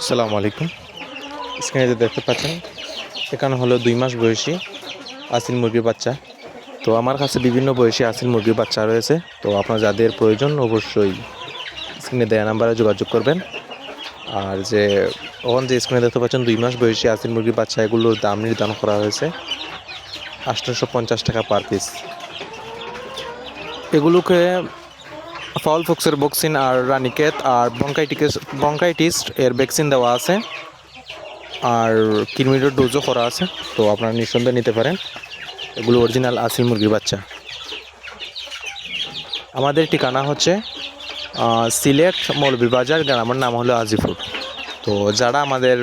আসসালামু আলাইকুম। স্ক্রিনে যে দেখতে পাচ্ছেন, এখানে হলো দুই মাস বয়সী আসিল মুরগির বাচ্চা। তো আমার কাছে বিভিন্ন বয়সী আসিল মুরগির বাচ্চা রয়েছে। তো আপনার যাদের প্রয়োজন অবশ্যই স্ক্রিনে দেয়া নাম্বারে যোগাযোগ করবেন। আর যে ওখান যে স্ক্রিনে দেখতে পাচ্ছেন, দুই মাস বয়সী আসিল মুরগির বাচ্চা, এগুলোর দাম নির্ধারণ করা হয়েছে আঠারোশো পঞ্চাশ টাকা পার পিস এগুলোকে ফাউল ফক্সের বক্সিন আর রানিকেত আর বঙ্কাইটিকেস বঙ্কাইটিস এর ভ্যাকসিন দেওয়া আছে। আর কিলোমিটার ডোজও করা আছে, তো আপনারা নিঃসন্দেহে নিতে পারেন। এগুলো অরিজিনাল আসিল মুরগির বাচ্চা। আমাদের ঠিকানা হচ্ছে সিলেট মৌলভীবাজার গ্রামের নাম হলো আজিপুর তো যারা আমাদের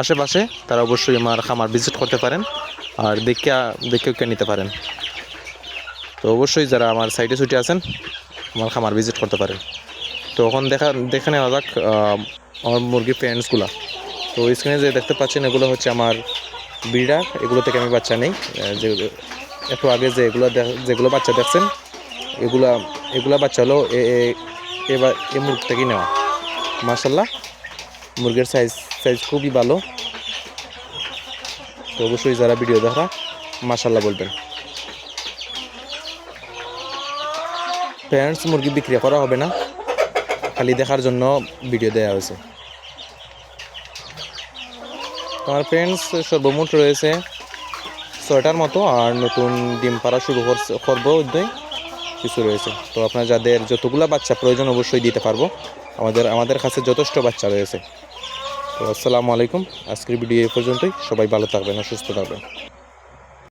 আশেপাশে, তারা অবশ্যই আমার খামার ভিজিট করতে পারেন, আর দেখে দেখে নিতে পারেন। তো অবশ্যই যারা আমার সাইটে ছুটি আছেন আমার খামার ভিজিট করতে পারেন তো এখন দেখা, দেখে নেওয়া যাক আমার মুরগির প্যারেন্টসগুলো তো স্ক্রিনে যে দেখতে পাচ্ছেন, এগুলো হচ্ছে আমার বিড়া এগুলো থেকে আমি বাচ্চা নেই। যে, একটু আগে যে এগুলো যেগুলো বাচ্চা দেখছেন, এগুলা এগুলা বাচ্চা হলো এ- এ- এবার এই মুরগ থেকেই নেওয়া। মার্শাল্লাহ মুরগির সাইজ সাইজ খুবই ভালো। তো অবশ্যই যারা ভিডিও দেখা মার্শাল্লাহ বলবেন। প্যারেন্টস মুরগি বিক্রি করা হবে না। খালি দেখার জন্য ভিডিও দেওয়া হয়েছে। আমার ফ্রেন্ডস সর্বমোট রয়েছে ছয়টার মতো আর নতুন ডিম পাড়া শুরু করব উদ্যোগ। কিছু রয়েছে। তো আপনার যাদের যতগুলো বাচ্চা প্রয়োজন অবশ্যই দিতে পারব। আমাদের আমাদের কাছে যথেষ্ট বাচ্চা রয়েছে। তো আসসালামু আলাইকুম। আজকের ভিডিও এই পর্যন্তই। সবাই ভালো থাকবেন, সুস্থ থাকবেন।